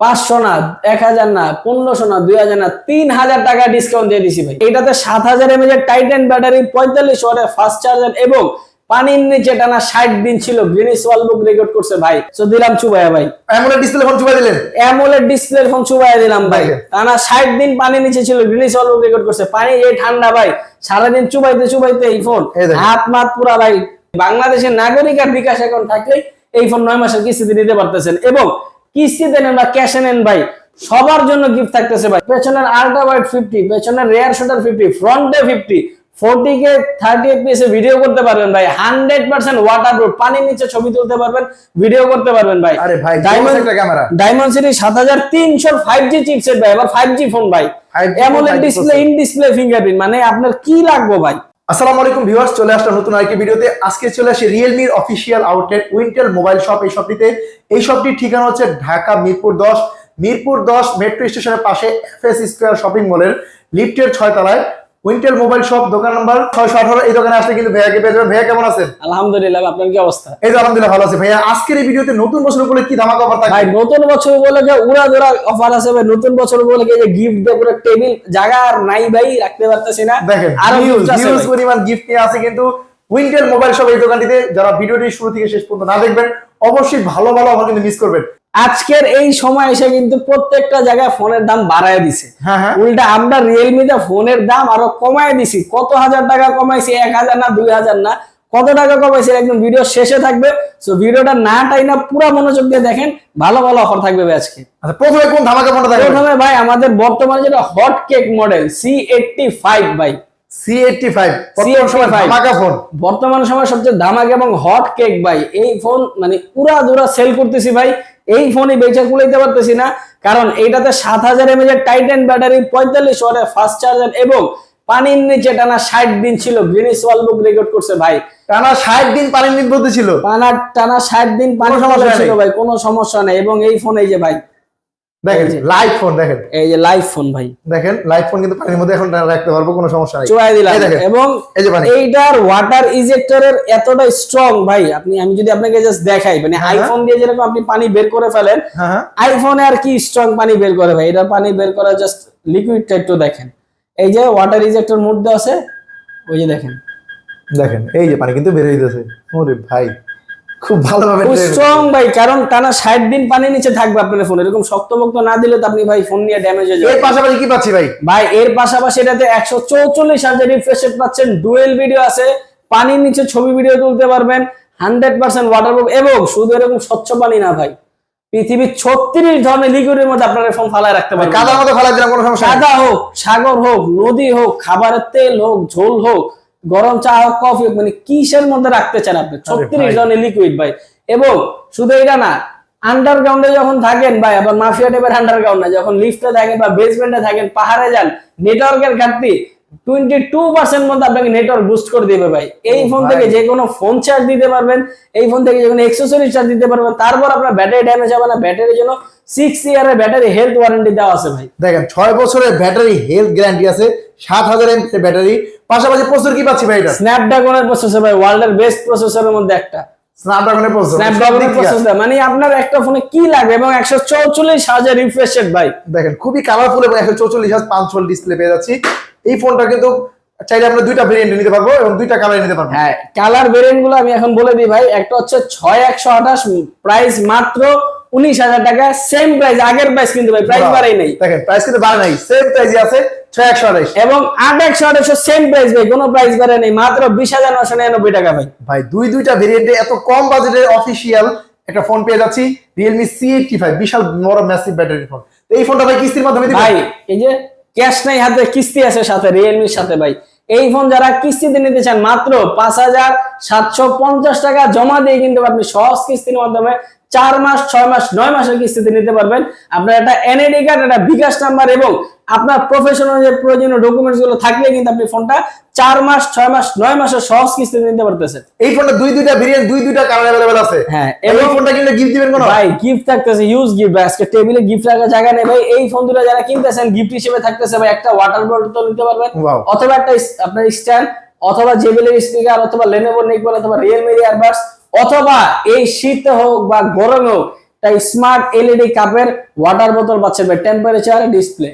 পাঁচশো না এক হাজার না পনেরোশো না দুই হাজার না তিন হাজার টাকা ডিসকাউন্ট দিয়ে দিছি ভাই। এটাতে সাত হাজার এমএজ এর টাইটান ব্যাটারি পঁয়তাল্লিশ ওয়াটের ফাস্ট চার্জার এবং পানির নিচে টানা ষাট দিন ছিল গ্রিনিস ওয়ার্ল্ড বুক রেকর্ড করছে ভাই। তো দিলাম চুবাইয়া ভাই। এমন ডিসপ্লে ফোন চুপা দিলেন? অ্যামোলেড ডিসপ্লে ফোন চুবাইয়া দিলাম ভাই। টানা ষাট দিন পানির নিচে ছিল গ্রিনিস ওয়ার্ল্ড বুক রেকর্ড করছে। পানি এই ঠান্ডা ভাই। সারাদিন চুবাইতে চুবাইতে এই ফোন হাত মাত পুরা ভাই। বাংলাদেশের নাগরিক আর বিকাশ এখন থাকলে এই ফোন নয় মাসের কিস্তিতে নিতে পারতেছেন। এবং কিস্তিতে নেন বা ক্যাশে নেন ভাই সবার জন্য গিফট থাকতেছে ভাই। পেছনের আল্ট্রা ওয়াইড ফিফটি পেছনের রেয়ার শুটার ফিফটি ফ্রন্টে fifty forty K thirty FPS video করতে পারবেন ভাই। হান্ড্রেড পার্সেন্ট ওয়াটার প্রুফ পানির নিচে ছবি তুলতে পারবেন ভিডিও করতে পারবেন ভাই। আরে ভাই একটা ক্যামেরা ডায়মন্ড সিটি সাত হাজার তিনশো ফাইভ জি চিপসেট ভাই আবার ফাইভ জি ফোন ভাই। 5G AMOLED 5G display in display fingerprint মানে আপনার কি লাগবে ভাই? আসসালামু আলাইকুম ভিউয়ার্স, চলে আসলাম নতুন আরেকটি ভিডিওতে। আজকে চলে আসে রিয়েলমির official outlet Wintel mobile shop এই শপটিতে এই শপটির ঠিকানা হচ্ছে ঢাকা মিরপুর দশ। মিরপুর দশ মেট্রো স্টেশনের পাশে এফ এস স্কোয়ার শপিং মলের লিফটের ছয় তলায় উইন্টেল মোবাইল শপ দোকান নাম্বার ছয়শো আঠারো এই দোকানে আসলে কিন্তু ভাইয়াকে পেয়ে যাবেন। ভাইয়া কেমন আছেন? আলহামদুলিল্লাহ আপনার কি অবস্থা? এই যে আলহামদুলিল্লাহ ভালো আছে। ভাইয়া আজকের এই ভিডিওতে নতুন বছর উপরে কি ধামাকা অফার ভাই নতুন বছর উপলক্ষে উড়া ধরা অফার আছে ভাই। নতুন বছর উপলক্ষে যে গিফট পুরো টেবিল জায়গা আর নাই ভাই রাখতে পারতেছি না। দেখেন আরও হিউজ। পরিমাণ গিফট নিয়ে আছে কিন্তু উইন্টেল মোবাইল শপ এই দোকানটিতে। যারা ভিডিওটি শুরু থেকে শেষ পর্যন্ত না দেখবেন অবশ্যই ভালো ভালো অফার কিন্তু মিস করবেন। আজকের এই সময় এসে কিন্তু প্রত্যেকটা জায়গায় ফোনের দাম বাড়ায় দিছে। হ্যাঁ হ্যাঁ। উল্টা আমরা রিয়েলমিতে ফোনের দাম আরও কমায় দিছি। কত হাজার টাকা কমাইছি? এক হাজার না দুই হাজার না? কত টাকা কমাইছি? একদম ভিডিও শেষে থাকবে। সো ভিডিওটা না টাই না পুরো মনোযোগ দিয়ে দেখেন। ভালো ভালো অফার থাকবে ভাই আজকে। আচ্ছা প্রথমে কোন ধামাকা ফোনটা থাকবে প্রথমে ভাই আমাদের বর্তমানে যেটা hot cake model C eighty five ভাই। সি এইটটি ফাইভ ধামাকা ফোন বর্তমান সময় সবচেয়ে দামাক এবং হট কেক ভাই। এই ফোন মানে পুরা দুরা সেল করতেছি ভাই। এই ফোনই বেচা কুলাইতে পারতেছি না। কারণ এইটাতে সাত হাজার এমএজ এর টাইটান ব্যাটারি পঁয়তাল্লিশ ওয়ার ফাস্ট চার্জার এবং পানির নিচে টানা ষাট দিন ছিল। গ্রিনিস ওয়ার্ল্ড বুক রেকর্ড করছে ভাই। টানা ষাট দিন পানির নির্বদ্ধ ছিল। টানা টানা ষাট দিন পানি সমস্যা ছিল ভাই কোনো সমস্যা নেই। এবং এই ফোন এই যে ভাই দেখেন। লাইভ ফোন দেখেন। এই যে লাইভ ফোন ভাই। দেখেন লাইভ ফোন কিন্তু পানির মধ্যে এখন রাখতে পারব কোনো সমস্যা নেই। চুয়াই দিলাম। এবং এই যে পানি। এইটার ওয়াটার ইজেক্টরের এতটা স্ট্রং ভাই আপনি আমি যদি আপনাকে জাস্ট দেখাই মানে হ্যাঁ। আইফোন দিয়ে যেরকম আপনি পানি বের করে ফেলেন হ্যাঁ হ্যাঁ। আইফোনে আর কি স্ট্রং পানি বের করে ভাই? এটা পানি বের করা জাস্ট লিকুইডটা একটু দেখেন। এই যে ওয়াটার ইজেক্টর মোড দেওয়া আছে ওই যে দেখেন। দেখেন এই যে পানি কিন্তু বের হইতেছে ওরে ভাই। খুব ভালোভাবে স্ট্রং ভাই কারণ টানা ষাট দিন পানি নিচে থাকবে আপনার ফোন এরকম শক্তমুক্ত না দিলে তো আপনি ভাই ফোন নিয়ে ড্যামেজ হয়ে এর যাবে পাশাপাশি কি পাচ্ছি ভাই? ভাই এর পাশাপাশি এটাতে একশো চৌচল্লিশ হাজার রিফ্রেশ রেট পাচ্ছেন ডুয়েল ভিডিও আছে পানির নিচে ছবি ভিডিও তুলতে পারবেন হান্ড্রেড পার্সেন্ট ওয়াটারপ্রুফ এবং শুধু এরকম স্বচ্ছ পানি না ভাই পৃথিবীর ছত্রিশ ধরনের লিকুইডের মধ্যে আপনার ফোন ফালায় রাখতে পারবেন। কাদার মতো ফেলা দিলাম কোনো সমস্যা কাদা হোক সাগর হোক নদী হোক খাবারের তেল হোক ঝোল হোক গরম চা হোক কফি হোক মানে কিসের মধ্যে রাখতে চান আপনি? ছত্রিশ। ধরনের লিকুইড ভাই। এবং শুধু এটা না আন্ডারগ্রাউন্ডে যখন থাকেন ভাই আবার মাফিয়া টাইপের আন্ডারগ্রাউন্ড যখন লিফটে থাকেন বা বেসমেন্টে থাকেন পাহাড়ে যান নেটওয়ার্কের ঘাটতি টোয়েন্টি টু পার্সেন্ট মধ্যে আপনাকে নেটওয়ার্ক বুস্ট করে দিবে ভাই। এই ফোন থেকে যে কোনো ফোন চার্জ দিতে পারবেন এই ফোন থেকে যে কোনো এক্সেসরি চার্জ দিতে পারবেন তারপর আপনার ব্যাটারি ড্যামেজ হবে না ব্যাটারির জন্য সিক্স ইয়ারের ব্যাটারি হেলথ ওয়ারেন্টি দেওয়া আছে ভাই। দেখেন ছয় বছরের ব্যাটারি হেলথ গ্যারান্টি আছে সাত হাজার এমপি ব্যাটারি। পাশাপাশি প্রসেসর কি পাচ্ছি ভাই এটা? স্ন্যাপড্রাগনের প্রসেসর ভাই ওয়ার্ল্ডের বেস্ট প্রসেসরের মধ্যে একটা। স্ন্যাপড্রাগনের প্রসেসর স্ন্যাপড্রাগনের প্রসেসর মানে আপনার একটা ফোনে কি লাগবে এবং একশো চৌচল্লিশ হাজার রিফ্রেশ রেট ভাই। দেখেন খুবই কালারফুল এবং একশো চৌচল্লিশ হাজার পাঁচশো ডিসপ্লে পেয়ে যাচ্ছি। এই ফোনটা কিন্তু চাইলে আমরা দুইটা ভেরিয়েন্ট নিতে পারব এবং দুইটা কালার নিতে পারব। হ্যাঁ কালার ভেরিয়েন্টগুলো আমি এখন বলে দিই ভাই। একটা হচ্ছে ছয় একশো আঠাশ প্রাইস মাত্র উনিশ হাজার টাকা। সেম প্রাইস আগের প্রাইস কিন্তু ভাই প্রাইস বাড়াই নেই। দেখেন প্রাইস কিন্তু বাড়ে নাই। সেম প্রাইসই আছে। এবং আট একশো আঠাশো সেম প্রাইস ভাই কোনো প্রাইস বাড়ে নেই মাত্র বিশ হাজার নশো নিরানব্বই টাকা ভাই। ভাই দুই দুইটা ভেরিয়েন্টে এত কম বাজেটের অফিসিয়াল একটা ফোন পেয়ে যাচ্ছি রিয়েলমি সি এইটটি ফাইভ বিশাল বড় ম্যাসিভ ব্যাটারি ফোন এই ফোনটা ভাই কিস্তির মাধ্যমে ভাই এই যে ক্যাশ নাই হাতে কিস্তি আছে সাথে রিয়েলমির সাথে ভাই। এই ফোন যারা কিস্তিতে নিতে চান মাত্র পাঁচ হাজার সাতশো পঞ্চাশ টাকা জমা দিয়ে কিন্তু আপনি সহজ কিস্তির মাধ্যমে চার মাস ছয় মাস নয় মাসের কিস্তিতে নিতে পারবেন। আপনার একটা এনআইডি কার্ড একটা বিকাশ নাম্বার এবং আপনার প্রফেশনাল যে প্রয়োজনীয় ডকুমেন্টসগুলো থাকলে কিন্তু আপনি ফোনটা চার মাস ছয় মাস নয় মাসের সহজ কিস্তিতে নিতে পারতেছেন। এই ফোনটা দুই দুইটা ভেরিয়েন্ট দুই দুইটা কালার অ্যাভেলেবল আছে। হ্যাঁ, এবং- ফোনটা কিনলে গিফট দিবেন কোনো? ভাই গিফট থাকতেছে ইউজ গিফট ভাই। আজকে টেবিলে গিফট রাখার জায়গা নেই ভাই। এই ফোন দুটো যারা কিনতেছেন গিফট হিসেবে থাকতেছে ভাই একটা ওয়াটার বটল নিতে পারবেন। অথবা একটা আপনার স্ট্যান্ড অথবা জেবেলের স্পিকার অথবা লেনোভো নেকবল অথবা রিয়েলমি ইয়ারবাডস অথবা এই শীত হোক বা গরমে হোক, তাই স্মার্ট এলইডি কাপের ওয়াটার বোতল পাচ্ছেন ভাই টেম্পারেচার ডিসপ্লে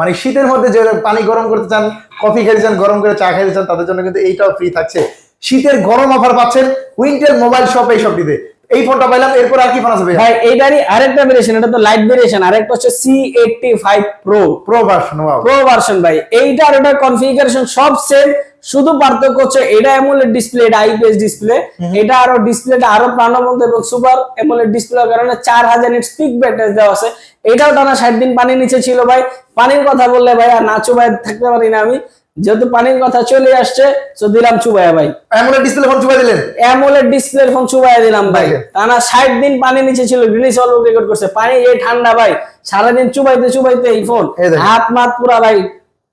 মানে শীতের মধ্যে যে পানি গরম করতে চান কফি খেতে চান, গরম করে চা খেতে চান, তাদের জন্য কিন্তু এইটাও ফ্রি থাকছে। শীতের গরম অফার পাচ্ছেন উইন্টার মোবাইল শপ এই শপটিতে এই ফোনটা পাইলাম এরপর আর কি ফোন ভাইয়া? ভাই এইটারই আরেকটা ভেরিয়েশন এটা তো লাইট ভেরিয়েশন আরেকটা হচ্ছে C eighty five pro pro version wow pro version ভাই। এইটা আর ওটার কনফিগারেশন সব সেম শুধু পার্থক্য হচ্ছে এটা অ্যামোলেড ডিসপ্লে এটা আইপিএস ডিসপ্লে এটা আরও ডিসপ্লেটা আরও প্রাণবন্ত এবং সুপার অ্যামোলেড ডিসপ্লের কারণে চার হাজার নিট স্পিক ব্রাইটনেস দেওয়া আছে। এটাও টানা ষাট দিন পানির নিচে ছিল ভাই। পানির কথা বললে ভাই আর না চুবাই থাকতে পারি না আমি। যেহেতু পানির কথা চলে আসছে তো দিলাম চুবাইয়া ভাই। এমন ডিসপ্লে ফোন চুবাই দিলেন? অ্যামোলেড ডিসপ্লে ফোন চুবাইয়া দিলাম ভাই। টানা ষাট দিন পানির নিচে ছিল গ্রিনিস অল্প রেকর্ড করছে। পানি এই ঠান্ডা ভাই সারাদিন চুবাইতে চুবাইতে এই ফোন হাত মাত পুরা ভাই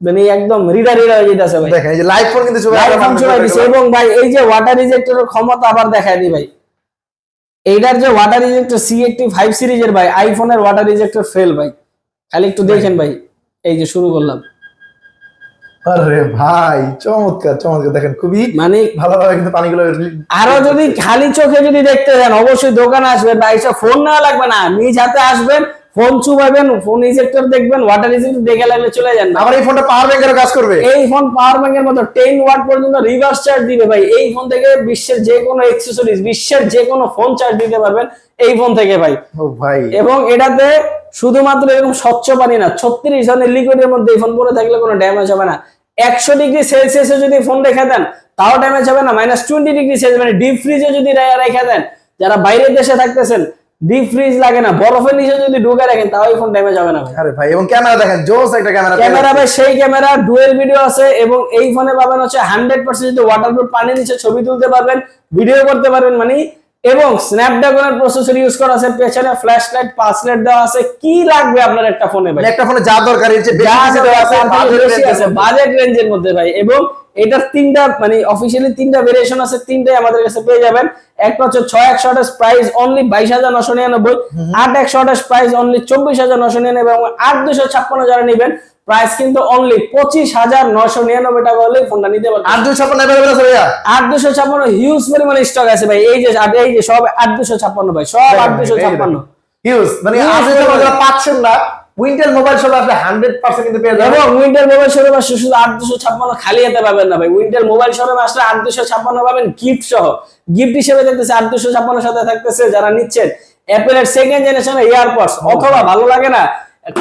মানে একদম রিডা রিডা হয়ে যেতেছে ভাই। দেখেন এই যে লাইভ ফোন কিন্তু লাইভ ফোন চুবাই দিছে। এবং ভাই এই যে ওয়াটার রিজেক্টরের ক্ষমতা আবার দেখায় দি ভাই। এইটার যে water rejector C eighty five সিরিজের ভাই আইফোনের ওয়াটার রিজেক্টর ফেল ভাই। খালি একটু দেখেন ভাই এই যে শুরু করলাম। আরে ভাই চমৎকার চমৎকার। দেখেন খুবই মানে ভালোভাবে কিন্তু পানিগুলো আরও যদি খালি চোখে যদি দেখতে চান অবশ্যই দোকানে আসবেন বা ফোন নেওয়া লাগবে না। নিজ হাতে আসবেন ফোন চুবাবেন ফোন ইজেক্টর দেখবেন ওয়াটার ইজেক্টর দেখে লাগলে চলে যান আমার এই ফোনটা পাওয়ার ব্যাংকের কাজ করবে। এই ফোন পাওয়ার ব্যাংকের মতো টেন ওয়াট পর্যন্ত রিভার্স চার্জ দিবে ভাই। এই ফোন থেকে বিশ্বের যে কোনো বিশ্বের যে কোনো ফোন চার্জ দিতে পারবেন এই ফোন থেকে ভাই। ও ভাই। এবং এটাতে শুধুমাত্র এরকম স্বচ্ছ পানি না ছত্রিশ ধরনের লিকুইডের মধ্যে এই ফোন পরে থাকলে কোনো ড্যামেজ হবে না। একশো ডিগ্রি সেলসিয়াসে যদি ফোন রেখে দেন তাও ড্যামেজ হবে না। মাইনাস টোয়েন্টি ডিগ্রি সেলসিয়াস মানে ডিপ ফ্রিজে যদি রেখে দেন যারা বাইরের দেশে থাকতেছেন ডিপ ফ্রিজ লাগে না। বরফের নিচে যদি ঢুকে রাখেন তাও এই ফোন ড্যামেজ হবে না আরে ভাই এবং ক্যামেরা দেখেন জোস একটা ক্যামেরা ক্যামেরা ভাই সেই ক্যামেরা ডুয়েল ভিডিও আছে এবং এই ফোনে পাবেন হচ্ছে হান্ড্রেড পার্সেন্ট যদি ওয়াটারপ্রুফ পানির নিচে ছবি তুলতে পারবেন ভিডিও করতে পারবেন মানে এবং স্ন্যাপড্রাগনের প্রসেসর ইউজ করা আছে পেছনে ফ্ল্যাশ লাইট পাস লাইট দেওয়া আছে। কি লাগবে আপনার একটা ফোনে ভাই? একটা ফোনে যা দরকার এর চেয়ে বেশি আছে, বাজেট রেঞ্জের মধ্যে। ভাই। এবং এটার তিনটা মানে অফিসিয়ালি তিনটা ভেরিয়েশন আছে তিনটাই আমাদের কাছে পেয়ে যাবেন। একটা হচ্ছে ছয় একশো আঠাশ প্রাইস অনলি বাইশ হাজার নশো নিরানব্বই আট একশো আঠাশ প্রাইস অনলি চব্বিশ হাজার নশো নিরানব্বই এবং আট দুশো ছাপ্পান্ন যারা নেবেন প্রাইস কিন্তু অনলি পঁচিশ হাজার নয়শো নিরানব্বই টাকা হলে ফোনটা নিতে পারবেন ছাপ্পান্ন অ্যাভেলেবল আছে ভাইয়া? আট দুশো ছাপ্পান্ন হিউজ পরিমাণে স্টক আছে ভাই। এই যে এই যে সব আট দুশো ছাপ্পান্ন ভাই সব আট দুশো ছাপ্পান্ন। হিউজ মানে পাচ্ছেন না উইন্টার মোবাইল শপ আসলে হান্ড্রেড পার্সেন্ট কিন্তু পেয়ে যাবেন। উইন্টার মোবাইল শোরুম আসলে শুধু আট দুশো ছাপ্পান্ন খালি যেতে পাবেন না ভাই। উইন্টার মোবাইল শোরুম আসলে আট দুশো ছাপ্পান্ন পাবেন গিফট সহ। গিফট হিসেবে দেখতেছে আট দুশো ছাপ্পান্ন সাথে থাকতেছে যারা নিচ্ছেন। অ্যাপেলের সেকেন্ড জেনারেশন এয়ারপডস অথবা ভালো লাগে না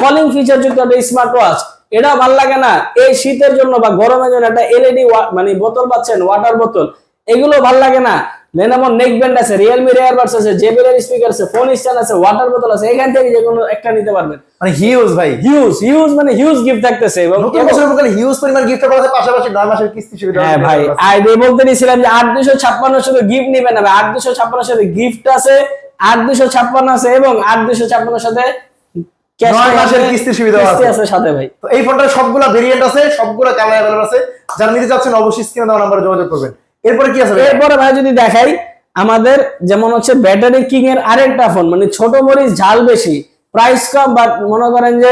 কলিং ফিচার যুক্ত স্মার্ট ওয়াচ এটাও ভালো লাগে না। এই শীতের জন্য বা গরমের জন্য একটা এলইডি মানে বোতল পাচ্ছেন ওয়াটার বোতল এগুলো ভালো লাগে না। লেনোভো নেক ব্যান্ড আছে রিয়েলমি এয়ারবাডস আছে জেবিএল স্পিকার আছে ফোন স্ট্যান্ড আছে ওয়াটার বোতল আছে এখান থেকে যে কোনো একটা নিতে পারবেন। মানে হিউজ ভাই। হিউজ হিউজ মানে হিউজ গিফট থাকতেছে এবং নতুন বছরের উপকারে হিউজ পরিমাণ গিফট পাওয়া পাশাপাশি মাসের কিস্তি সুবিধা হ্যাঁ ভাই আর এই বলতে যে আট দুশো ছাপ্পান্ন শুধু গিফট নিবেন না সাথে গিফট আছে আট দুশো ছাপ্পান্ন আছে এবং আট দুশো ছাপ্পান্নের সাথে মাসের আছে, কিস্তির সুবিধাও কিস্তি আছে। আছে সাথে ভাই। তো এই ফোনটার সবগুলা ভেরিয়েন্ট আছে সবগুলা ক্যামেরা অ্যাভেলেবল আছে? যারা নিতে চাচ্ছেন অবশ্যই স্ক্রিনে দেওয়া নাম্বারে যোগাযোগ করবেন। এরপরে কি আছে এরপরে ভাই যদি দেখাই আমাদের যেমন হচ্ছে ব্যাটারি কিং এর আরেকটা ফোন মানে ছোট মরিচ ঝাল বেশি প্রাইস কম বাট মনে করেন যে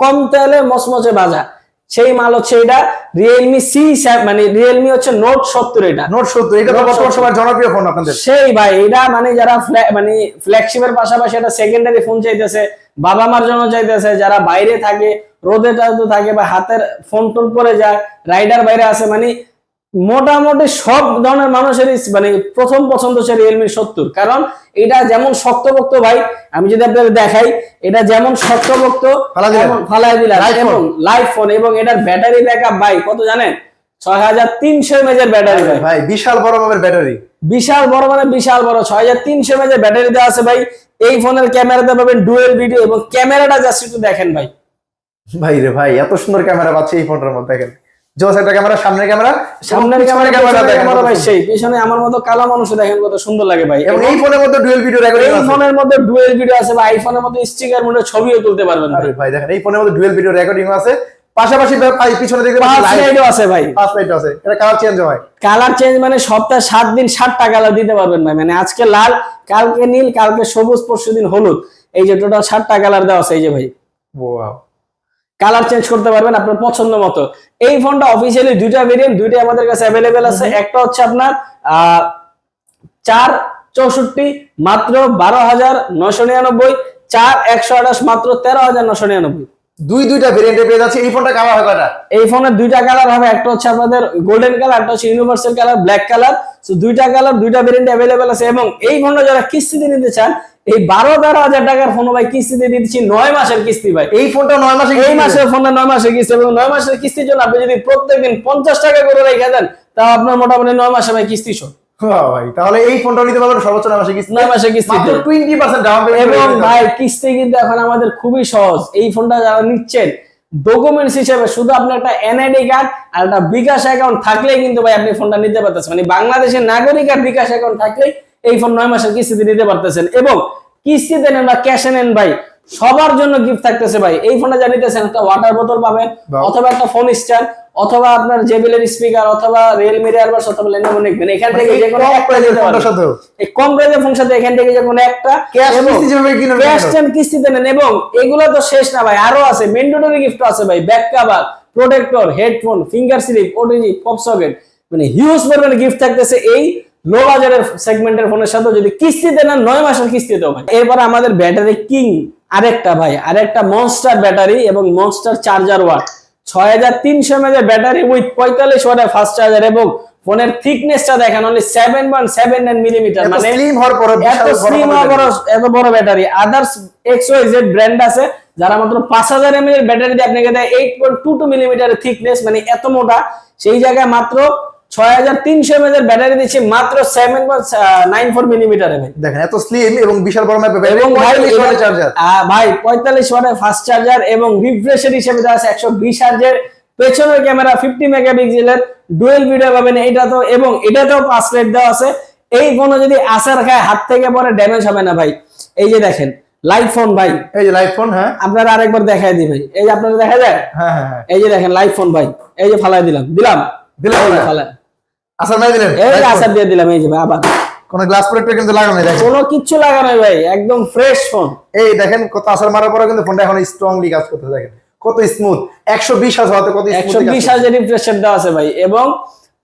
কম তেলে মচমচে ভাজা সেই মাল হচ্ছে এটা রিয়েলমি সি মানে রিয়েলমি হচ্ছে নোট সত্তর এটা। নোট সত্তর এটা তো Note বর্তমান সময় জনপ্রিয় ফোন আপনাদের। সেই ভাই এটা মানে যারা মানে ফ্ল্যাগশিপের পাশাপাশি একটা সেকেন্ডারি ফোন চাইতেছে বাবা মার জন্য চাইতেছে যারা বাইরে থাকে রোদে টাদে থাকে বা হাতের ফোন টোন পরে যায় রাইডার বাইরে আছে মানে মোটামুটি সব ধরনের মানুষেরই মানে প্রথম পছন্দ হচ্ছে রিয়েলমি সত্তর। কারণ এটা যেমন শক্তপোক্ত ভাই আমি যদি আপনাদের দেখাই এটা যেমন শক্তপোক্ত ফালা ফালাই দিলাম এবং লাইভ ফোন এবং এটার ব্যাটারি ব্যাকআপ ভাই কত জানেন? ছয় হাজার তিনশো এমএজের ব্যাটারি ভাই। ভাই বিশাল বড় মাপের ব্যাটারি বিশাল বড় মানে বিশাল বড়। ছয় হাজার তিনশো এমএজের ব্যাটারি দেওয়া আছে ভাই। এই ফোনের ক্যামেরাতে পাবেন ডুয়েল ভিডিও এবং ক্যামেরাটা জাস্ট একটু দেখেন ভাই। ভাই রে ভাই এত সুন্দর ক্যামেরা পাচ্ছে এই ফোনটার মধ্যে দেখেন। জোস একটা ক্যামেরা সামনের ক্যামেরা সামনের ক্যামেরা ক্যামেরা দেখেন ভাই সেই পিছনে আমার মতো কালো মানুষ দেখেন কত সুন্দর লাগে ভাই। এবং এই ফোনের মধ্যে ডুয়েল ভিডিও রেকর্ডিং এই ফোনের মধ্যে ডুয়েল ভিডিও আছে বা আইফোনের মধ্যে স্টিকার মধ্যে ছবিও তুলতে পারবেন ভাই। দেখেন এই ফোনের মধ্যে ডুয়েল ভিডিও রেকর্ডিং আছে। পাশাপাশি ভাই পিছনে দেখতে পাঁচ পাচ্ছেন লাইট লাইটও আছে ভাই। পাঁচ লাইট আছে। এটা কালার চেঞ্জ হয়। কালার চেঞ্জ মানে সপ্তাহে সাত দিন সাতটা কালার দিতে পারবেন ভাই। মানে আজকে লাল কালকে নীল কালকে সবুজ পরশু দিন হলুদ। এই যে টোটাল কালার দেওয়া আছে এই যে ভাই। ওয়াও কালার চেঞ্জ করতে পারবেন আপনার পছন্দ মতো। এই ফোনটা অফিসিয়ালি দুইটা ভেরিয়েন্ট দুইটাই আমাদের কাছে অ্যাভেলেবেল আছে। একটা হচ্ছে আপনার আহ, চার চৌষট্টি মাত্র বারো হাজার নশো নিরানব্বই চার একশো আঠাশ মাত্র তেরো হাজার নশো নিরানব্বই। দুই দুইটা ভেরিয়েন্টে পেয়ে যাচ্ছে। এই ফোনটা কালার হয় কয়টা? এই ফোনের দুইটা কালার হবে। একটা হচ্ছে আপনাদের গোল্ডেন কালার একটা হচ্ছে ইউনিভার্সাল কালার ব্ল্যাক কালার তো দুইটা কালার দুইটা ভেরিয়েন্ট অ্যাভেলেবেল আছে। এবং এই ফোনটা যারা কিস্তিতে নিতে চান এই বারো তেরো হাজার টাকার ফোন ভাই কিস্তিতে দিচ্ছি। নয় মাসের কিস্তি ভাই। এই ফোনটা নয় মাসে এই মাসের ফোনটা নয় মাসের কিস্তি। এবং নয় মাসের কিস্তির জন্য আপনি যদি প্রত্যেকদিন পঞ্চাশ টাকা করে রেখে দেন তাও আপনার মোটামুটি নয় মাসে ভাই কিস্তি শোধ। ভাই তাহলে এই ফোনটা নিতে পারবেন সর্বোচ্চ নয় মাসে কিস্তি। নয় মাসের কিস্তি মাত্র টোয়েন্টি পার্সেন্ট ডাউন এবং ভাই কিস্তি কিন্তু এখন আমাদের খুবই সহজ। এই ফোনটা যারা নিচ্ছেন ডকুমেন্টস হিসেবে শুধু আপনার একটা এনআইডি কার্ড আর একটা বিকাশ অ্যাকাউন্ট থাকলেই কিন্তু ভাই আপনি ফোনটা নিতে পারতেছেন। মানে বাংলাদেশের নাগরিক আর বিকাশ অ্যাকাউন্ট থাকলেই এই ফোন নয় মাসের কিস্তিতে নিতে পারতেছেন। এবং কিস্তিতে নেন বা ক্যাশে নেন ভাই সবার জন্য গিফট থাকতেছে ভাই। এই ফোনটা জানিতেছেন একটা ওয়াটার বোতল পাবেন অথবা একটা ফোন স্ট্যান্ড অথবা আপনার জেবিলের স্পিকার অথবা রিয়েলমি এয়ারবাস অথবা লেনোভো নিবেন এখান মানে থেকে যে কোনো একটা নিতে পারবেন। সাথে এই কম প্রাইজের ফোন সাথে এখান থেকে যে কোনো একটা ক্যাশ এবং কিস্তি যেভাবে কিনবেন ক্যাশ টেন কিস্তিতে নেন। এবং এগুলো তো শেষ না ভাই আরও আছে। মেন্ডেটরি গিফট আছে ভাই। Back cover protector headphone finger slip OTG pop socket মানে হিউজ পরিমাণে গিফট থাকতেছে এই লো বাজারের সেগমেন্টের ফোনের সাথে যদি কিস্তিতে নেন নয় মাসের কিস্তিতেও ভাই। এরপর আমাদের ব্যাটারি কিং আরেকটা ভাই আরেকটা মনস্টার ব্যাটারি এবং মনস্টার চার্জার ওয়াট ছয় হাজার তিনশো এমএজের ব্যাটারি উইথ পঁয়তাল্লিশ ওয়াটের ফাস্ট চার্জার এবং ফোনের থিকনেসটা দেখেন only seven point seven nine millimetre মানে স্লিম হওয়ার পরে এত স্লিম বড় এত বড় battery others X Y Z brand আছে যারা মাত্র পাঁচ হাজার এমএল এর ব্যাটারি দিয়ে আপনাকে দেয় এইট পয়েন্ট টু টু মিলিমিটারের থিকনেস মানে এত মোটা। সেই জায়গায় মাত্র ছয় হাজার তিনশো এর ব্যাটারি দিচ্ছে মাত্র সেভেন নাইন ফোর মিলিমিটারে ভাই। দেখেন এত স্লিম এবং বিশাল বড় ম্যাপে এবং ভাই চার্জার ভাই পঁয়তাল্লিশ ওয়াটের ফাস্ট চার্জার এবং রিফ্রেশের হিসেবে দেওয়া আছে একশো বিশ হার্জের পেছনের ক্যামেরা ফিফটি মেগাপিক্সেলের ডুয়েল ভিডিও পাবেন এটা তো এবং এটাতেও পাঁচ লাইট দেওয়া আছে। এই ফোনে যদি আসার খায় হাত থেকে পরে ড্যামেজ হবে না ভাই। এই যে দেখেন লাইভ ফোন ভাই। এই যে লাইভ ফোন হ্যাঁ। আপনারা আরেকবার দেখাই দিই ভাই। এই যে আপনারা দেখা যায়? হ্যাঁ হ্যাঁ হ্যাঁ। এই যে দেখেন লাইভ ফোন ভাই। এই যে ফালাই দিলাম। দিলাম? দিলাম ফালাই আসার নাই দিলেন? এই যে Live phone। আসার দিয়ে দিলাম এই যে ভাই আবার। কোনো গ্লাস প্রোটেক্টর কিন্তু লাগানো নেই কোনো কিছু লাগানো নাই ভাই একদম ফ্রেশ ফোন এই দেখেন কত আসার মারার পরে কিন্তু ফোনটা এখন স্ট্রংলি কাজ করতে দেখেন। কত স্মুথ একশো বিশ হাজার হতে কত একশো স্মুথ বিশ হাজার রিফ্রেশার দেওয়া আছে ভাই এবং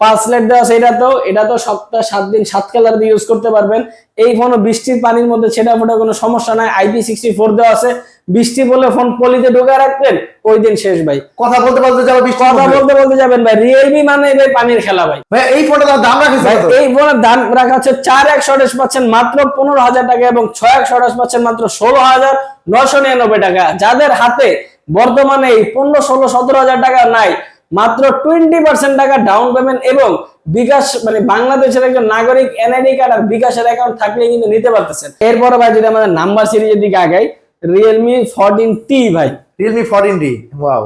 পাঁচ লাইট দেওয়া আছে এটা তো এটা তো সপ্তাহ সাত দিন সাত কালার দিয়ে ইউজ করতে পারবেন। এই ফোন বৃষ্টির পানির মধ্যে ছেটা ফোটা কোনো সমস্যা নাই। আইপি সিক্সটি ফোর দেওয়া আছে। বৃষ্টি বলে ফোন পলিতে ঢোকা রাখবেন ওই দিন শেষ ভাই। কথা বলতে বলতে যাব কথা বলতে বলতে যাবেন ভাই। রিয়েলমি মানে ভাই পানির খেলা ভাই। ভাই এই ফোনটা দাম ভাই এই ফোনের দাম রাখা হচ্ছে চার একশো আঠাশ পাচ্ছেন মাত্র পনেরো হাজার টাকা এবং ছয় একশো আঠাশ পাচ্ছেন মাত্র ষোলো হাজার নশো নিরানব্বই টাকা। যাদের হাতে বর্তমানে এই পনেরো ষোলো সতেরো হাজার টাকা নাই মাত্র টোয়েন্টি পার্সেন্ট টাকা ডাউন পেমেন্ট এবং বিকাশ মানে বাংলাদেশের একজন নাগরিক এনআইডি কার্ড আর বিকাশের অ্যাকাউন্ট থাকলে কিন্তু নিতে পারতেছেন। এরপরে ভাই যদি আমাদের নাম্বার সিরিজের দিকে আগাই রিয়েলমি ফোরটিন টি ভাই। রিয়েলমি ফোরটিন ডি ওয়াও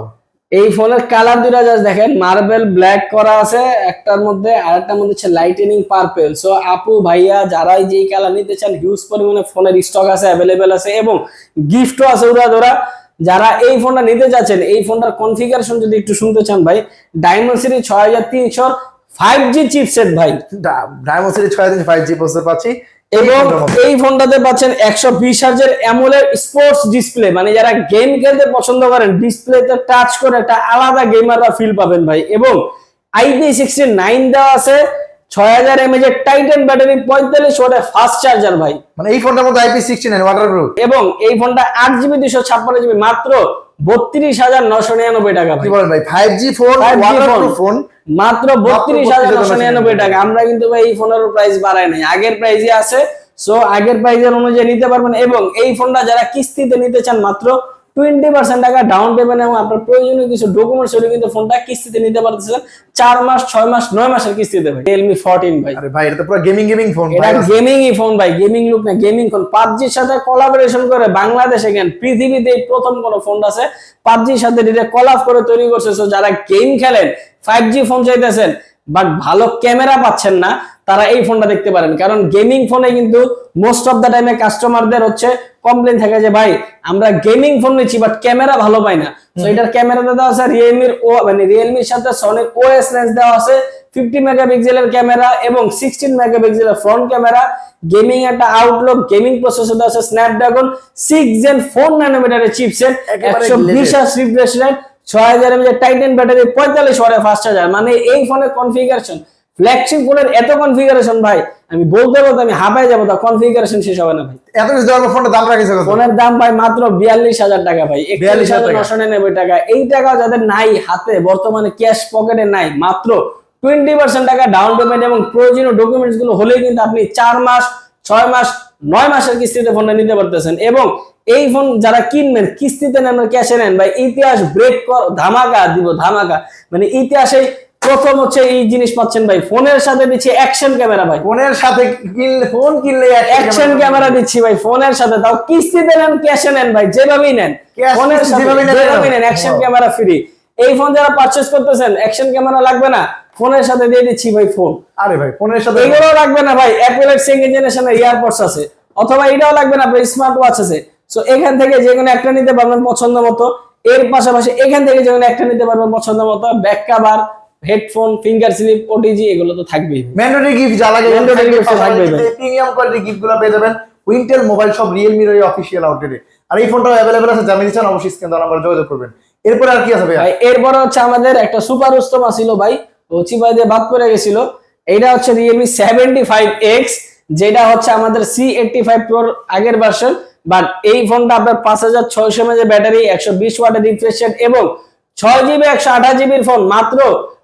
এই ফোনের কালার দুটা জাস্ট দেখেন মার্বেল ব্ল্যাক করা আছে একটার মধ্যে আর একটার মধ্যে হচ্ছে লাইটেনিং পার্পেল সো আপু ভাইয়া যারাই যেই কালার নিতে চান হিউজ পরিমাণে ফোনের স্টক আছে অ্যাভেলেবেল আছে এবং গিফটও আছে ওরা ধরা যারা এই ফোনটা নিতে চাচ্ছেন এই ফোনটার কনফিগারেশন যদি একটু শুনতে চান ভাই ডায়মন্ড সিরিজ ছয় হাজার তিনশো ফাইভ জি চিপসেট ভাই। ডায়মন্ড সিরিজ ছয় হাজার ফাইভ জি প্রসেসর পাচ্ছি। এবং এই ফোনটাতে পাচ্ছেন একশো বিশ হাজার অ্যামোলেড স্পোর্টস ডিসপ্লে মানে যারা গেম খেলতে পছন্দ করেন ডিসপ্লেতে টাচ করে একটা আলাদা গেমাররা ফিল পাবেন ভাই। এবং আইপি সিক্সটি নাইন দেওয়া আছে ছয় হাজার এমএজ এর টাইটান ব্যাটারি পঁয়তাল্লিশ ওয়াটের ফাস্ট চার্জার ভাই। মানে এই ফোনটার মধ্যে IP sixty nine waterproof এবং এই ফোনটা আট জিবি দুশো ছাপ্পান্ন জিবি মাত্র বত্রিশ হাজার নশো নিরানব্বই টাকা কি বলেন ভাই? Five G phone phone. মাত্র বত্রিশ হাজার নশো নিরানব্বই টাকা। আমরা কিন্তু ভাই এই ফোনের প্রাইস বাড়াই নাই। আগের প্রাইসে আছে সো আগের প্রাইসের অনুযায়ী নিতে পারবেন। এবং এই ফোনটা যারা কিস্তিতে নিতে চান মাত্র টোয়েন্টি পার্সেন্ট টাকা ডাউন পেমেন্ট এবং আপনার প্রয়োজনীয় কিছু ডকুমেন্টস হলে কিন্তু ফোনটা কিস্তিতে নিতে পারতেছেন। চার মাস ছয় মাস নয় মাসের কিস্তিতে ভাই। রিয়েলমি ফোরটিন ভাই। আরে ভাই এটা তো পুরো গেমিং গেমিং ফোন এটা গেমিং ই ফোন ভাই গেমিং লুক না গেমিং ফোন পাবজির সাথে কোলাবোরেশন করে বাংলাদেশে কেন পৃথিবীতে এই প্রথম কোন ফোন আছে। পাবজির সাথে ডিরেক্ট কলাপ করে তৈরি করছে। যারা গেম খেলেন ফাইভ জি ফোন চাইতেছেন বাট ভালো ক্যামেরা পাচ্ছেন না তারা এই ফোনটা দেখতে পারেন। কারণ গেমিং ফোনে কিন্তু মোস্ট অফ দ্য টাইমে কাস্টমারদের হচ্ছে কমপ্লেন থাকে যে ভাই আমরা গেমিং ফোন নিচ্ছি বাট ক্যামেরা ভালো পাই না। তো এটার ক্যামেরাতে দেওয়া আছে রিয়েলমির ও মানে রিয়েলমির সাথে সনির ওএস লেন্স দেওয়া আছে ফিফটি মেগাপিক্সেলের ক্যামেরা এবং সিক্সটিন মেগাপিক্সেলের ফ্রন্ট ক্যামেরা গেমিং একটা আউটলুক গেমিং প্রসেসর দেওয়া আছে স্ন্যাপড্রাগন সিক্স জেন ফোর ন্যানোমিটারের চিপসেট একশো বিশ। রিফ্রেশ রেট ছয় হাজার টাইটেন ব্যাটারি পঁয়তাল্লিশ ওয়াটের ফাস্ট চার্জার মানে এই ফোনের কনফিগারেশন ফ্ল্যাগশিপ ফোনের এত কনফিগারেশন ভাই আমি বলতে বলতে আমি হাঁপাই যাব তা কনফিগারেশন শেষ হবে না ভাই। এত কিছু দেওয়ার পর দাম রাখিছে ফোনের দাম ভাই মাত্র বিয়াল্লিশ হাজার টাকা ভাই। 42,000 হাজার টাকা। নশো নিরানব্বই টাকা। এই টাকা যাদের নাই হাতে বর্তমানে ক্যাশ পকেটে নাই মাত্র টোয়েন্টি পার্সেন্ট টাকা ডাউন পেমেন্ট এবং প্রয়োজনীয় ডকুমেন্টসগুলো হলেই কিন্তু আপনি চার মাস ছয় মাস নয় মাসের কিস্তিতে ফোনটা নিতে পারতেছেন এবং এই ফোন যারা কিনবেন কিস্তিতে নেন ক্যাশে নেন ভাই ইতিহাস ব্রেক কর ধামাকা দিব ধামাকা। মানে ইতিহাসে প্রথম হচ্ছে এই জিনিস পাচ্ছেন ভাই ফোনের সাথে দিচ্ছে অ্যাকশন ক্যামেরা ভাই। ফোনের সাথে কিনলে ফোন কিনলে অ্যাকশন ক্যামেরা দিচ্ছি ভাই ফোনের সাথে। তাও কিস্তিতে নেন ক্যাশে নেন ভাই যেভাবেই নেন। ফোনের সাথে যেভাবেই নেন। অ্যাকশন ক্যামেরা ফ্রি এই ফোন যারা পারচেজ করতেছেন অ্যাকশন ক্যামেরা লাগবে না। ফোনের সাথে দিয়ে দিচ্ছি ভাই ফোন। আরে ভাই ফোনের সাথে এগুলো লাগবে না ভাই অ্যাপেলের সেকেন্ড জেনারেশনের ইয়ারপডস আছে। অথবা এটাও লাগবে না আপনার স্মার্ট ওয়াচ আছে। সো এখান থেকে যে কোনো একটা নিতে পারবেন পছন্দ মতো। এর পাশাপাশি এখান থেকে যে কোনো একটা নিতে পারবেন পছন্দ মতো। Back cover headphone finger slip OTG এগুলো তো থাকবেই ম্যান্ডেটরি গিফট যা লাগে Mandatory gift থাকবে ভাই। প্রিমিয়াম কোয়ালিটি গিফটগুলো পেয়ে যাবেন। উইন্টেল মোবাইল শপ রিয়েলমির ওই অফিসিয়াল আউটলেটে আর এই ফোনটাও অ্যাভেলেবল আছে জানিয়ে দিচ্ছেন অবশ্যই স্ক্রিন নাম্বার যোগাযোগ করবেন। এরপরে আর কি আছে ভাই ভাই এরপরে হচ্ছে আমাদের একটা সুপার উস্তমা ছিল ভাই। ও দিয়ে বাদ পড়ে গেছিল। এইটা হচ্ছে রিয়েলমি সেভেন্টি ফাইভ এক্স যেটা হচ্ছে আমাদের সি এইটটি ফাইভ প্রোর আগের ভার্সন বাট এই ফোনটা আপনার পাঁচ হাজার ছয়শো এমএজের ব্যাটারি একশো বিশ ওয়াটের রিফ্রেশ রেট এবং ছয় জিবি একশো আঠাশ জিবির ফোন মাত্র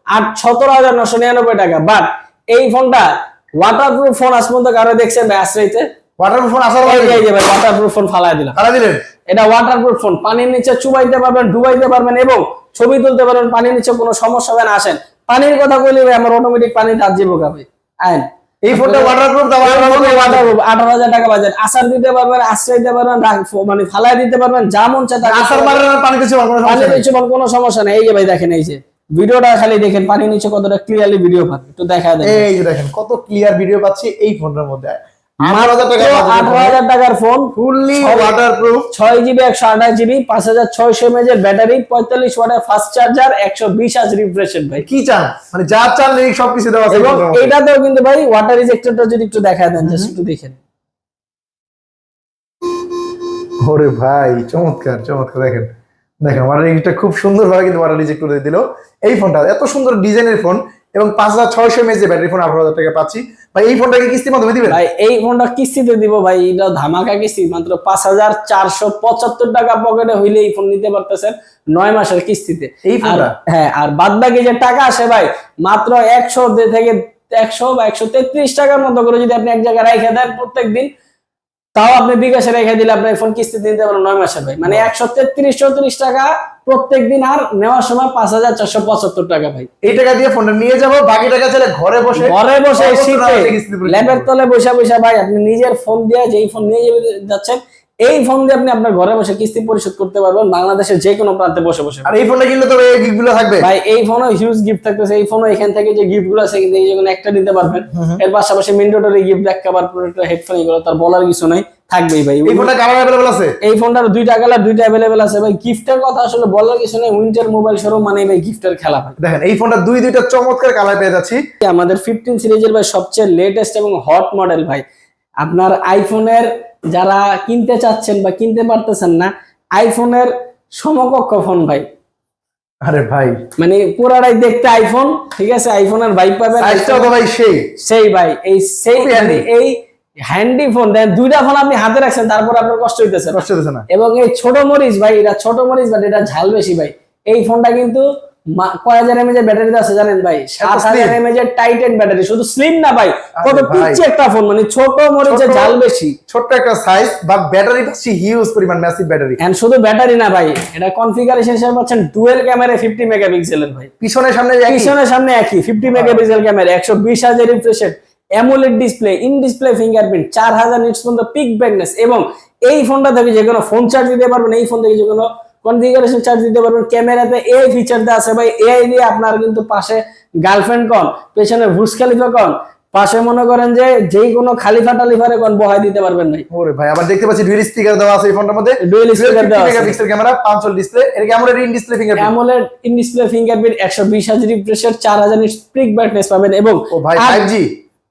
আট সতেরো হাজার নশো নিরানব্বই টাকা। বাট এই ফোনটা ওয়াটারপ্রুফ ফোন আজ পর্যন্ত কারও দেখছেন আশ্রয়তে ওয়াটার ফোন আসার এই যে- এই যে ভাই ওয়াটারপ্রুফ ফোন ফালাই দিলাম। তারা দিলেন? এটা ওয়াটারপ্রুফ ফোন পানির নিচে চুবাইতে পারবেন ডুবাইতে পারবেন এবং ছবি তুলতে পারবেন পানির নিচে কোনো সমস্যা হবে না আসেন। পানির কথা কইলে ভাই আমার অটোমেটিক পানি দাঁত যাব গাবে আইন। এই ফোনটা ওয়াটারপ্রুফ দাও ওয়াটারপ্রুফ আঠারো হাজার টাকা বাজেট আসার দিতে পারবেন আশ্রয় দিতে পারবেন মানে ফালাই দিতে পারবেন যা মন চায় তা আসার। মারে পানি কিছু পানি কিছু কোনো সমস্যা নেই। এই যে ভাই দেখেন এই যে। ভিডিওটা খালি দেখেন পানি নিচে কতটা ক্লিয়ারলি ভিডিও পাবেন একটু দেখা দেন। এই যে দেখেন কত ক্লিয়ার ভিডিও পাচ্ছি এই ফোনটার মধ্যে। টাকার ফোন ফুললি ওয়াটারপ্রুফ ছয় জিবি একশো আঠাশ জিবি পাঁচ হাজার ছয়শো ব্যাটারি পঁয়তাল্লিশ ওয়াটের ফাস্ট চার্জার একশো বিশ আজ রিফ্রেশ ভাই। কি চান? মানে যা চান এই সবকিছু দেওয়া এবং এটাতেও কিন্তু ভাই ওয়াটার রিজেক্টরটা যদি একটু দেখা দেন জাস্ট একটু দেখেন। ওরে ভাই চমৎকার চমৎকার দেখেন। দেখেন ওয়াটার রিজেক্টটা খুব সুন্দর ভাবে কিন্তু ওয়াটার রিজেক্ট করে দিল। এই ফোনটা এত সুন্দর ডিজাইনের ফোন। এবং পাঁচ হাজার ছয়শো এমএজ ব্যাটারি ফোন আঠারো হাজার টাকা পাচ্ছি। ভাই এই ফোনটাকে কিস্তির মাধ্যমে দিবেন? ভাই এই ফোনটা কিস্তিতে দিব ভাই এটা ধামাকা কিস্তি মাত্র পাঁচ হাজার চারশো পঁচাত্তর টাকা পকেটে হইলে এই ফোন নিতে পারতেছেন নয় মাসের কিস্তিতে। এই ফোনটা? হ্যাঁ আর বাদ বাকি যে টাকা আসে ভাই মাত্র একশো থেকে একশো বা একশো তেত্রিশ টাকার মতো করে যদি আপনি এক জায়গায় রেখে দেন প্রত্যেক দিন তাও আপনি বিকাশে রেখে দিলে আপনার ফোন কিস্তি দিতে পারেন নয় মাসের ভাই। মানে একশো তেত্রিশ চৌত্রিশ টাকা প্রত্যেক দিন আর নেওয়ার সময় পাঁচ হাজার চারশো পঁচাত্তর টাকা ভাই। এই টাকা দিয়ে ফোনটা নিয়ে যাব বাকি টাকা চলে ঘরে বসে ঘরে বসে শীতে ল্যাবের তলে বসে বসে ভাই আপনি নিজের ফোন দিয়ে যেই ফোন নিয়ে যাবে- যাচ্ছেন এই ফোন দিয়ে আপনি আপনার ঘরে বসে কিস্তি পরিশোধ করতে পারবেন বাংলাদেশের যে কোনো প্রান্তে বসে বসে। আর এই ফোনটা কিনলে তো এই গিফটগুলো থাকবে? ভাই এই ফোনও হিউজ গিফট থাকতেছে। এই ফোনও এখান থেকে যে গিফটগুলো আছে এখান থেকে যে কোনো একটা নিতে পারবেন এর পাশাপাশি mandatory gift back cover protector headphone এগুলো তার বলার কিছু নাই থাকবেই ভাই। এই ফোনটা কালার অ্যাভেলেবল আছে? এই ফোনটার দুইটা কালার দুইটা অ্যাভেলেবেল আছে ভাই। গিফটের কথা আসলে বলার কিছু নেই উইন্টার মোবাইল শোরুম মানে ভাই গিফটের খেলা ভাই। দেখেন এই ফোনটা দুই দুইটা চমৎকার কালার পেয়ে যাচ্ছি। আমাদের ফিফটিন সিরিজের ভাই সবচেয়ে লেটেস্ট এবং হট মডেল ভাই। আপনার আইফোনের যারা কিনতে চাচ্ছেন বা কিনতে পারতেছেন না আইফোনের সমকক্ষ ফোন ভাই। আরে ভাই। মানে পুরাটাই দেখতে আইফোন ঠিক আছে? আইফোনের ভাই পাবেন ভাই সেই। সেই ভাই এই সেই। এই হ্যান্ডি ফোন দেন দুইটা ফোন আপনি হাতে রাখছেন তারপর আপনার কষ্ট হইতেছে কষ্ট হচ্ছে না। এবং এই ছোট মরিচ ভাই এটা ছোট মরিচ বাট এটা ঝাল বেশি ভাই। এই ফোনটা কিন্তু কয় হাজার এমএজ এর ব্যাটারি আছে জানেন ভাই? সাত হাজার এমএজ এর টাইটেন ব্যাটারি শুধু স্লিম না ভাই। কত আরে একটা ফোন মানে ছোট মরিচের ছোট- বেশি। ছোট্ট একটা সাইজ বা ব্যাটারি পাচ্ছি হিউজ পরিমাণ ম্যাসিভ ব্যাটারি এন্ড শুধু ব্যাটারি না ভাই এটা কনফিগারেশন হিসেবে পাচ্ছেন ডুয়েল ক্যামেরা ফিফটি মেগাপিক্সেলের ভাই। পিছনের সামনে একই। পিছনের সামনে একই মেগাপিক্সেল ক্যামেরা একশো বিশ হাজার refresh AMOLED display in display fingerprint nits পর্যন্ত পিক ব্রাইটনেস এবং এই ফোনটা থেকে যে কোনো ফোন চার্জ দিতে পারবেন এই ফোন থেকে যে কোনো কনফিগারেশন চার্জ দিতে পারবেন। ক্যামেরাতে এই ফিচারটা আছে ভাই। এআই দিয়ে আপনার কিন্তু পাশে গার্লফ্রেন্ড কন পেছনে ভুস খালিফা কন পাশে মনে করেন যে যেই কোনো খালিফা টালিফারে কন বহাই দিতে পারবেন ভাই ওরে ভাই আবার দেখতে পাচ্ছি ডুয়েল স্পিকার দেওয়া আছে এই ফোনটার মধ্যে। Dual speaker দেওয়া আছে। মেগাপিক্সেল ক্যামেরা পাঁচশো ডিসপ্লে এর কি camera in display fingerprint AMOLED in display fingerprint একশো বিশ হাজার রিফ্রেশের চার হাজার নিটস পিক ব্রাইটনেস পাবেন এবং ও ভাই আর- 5G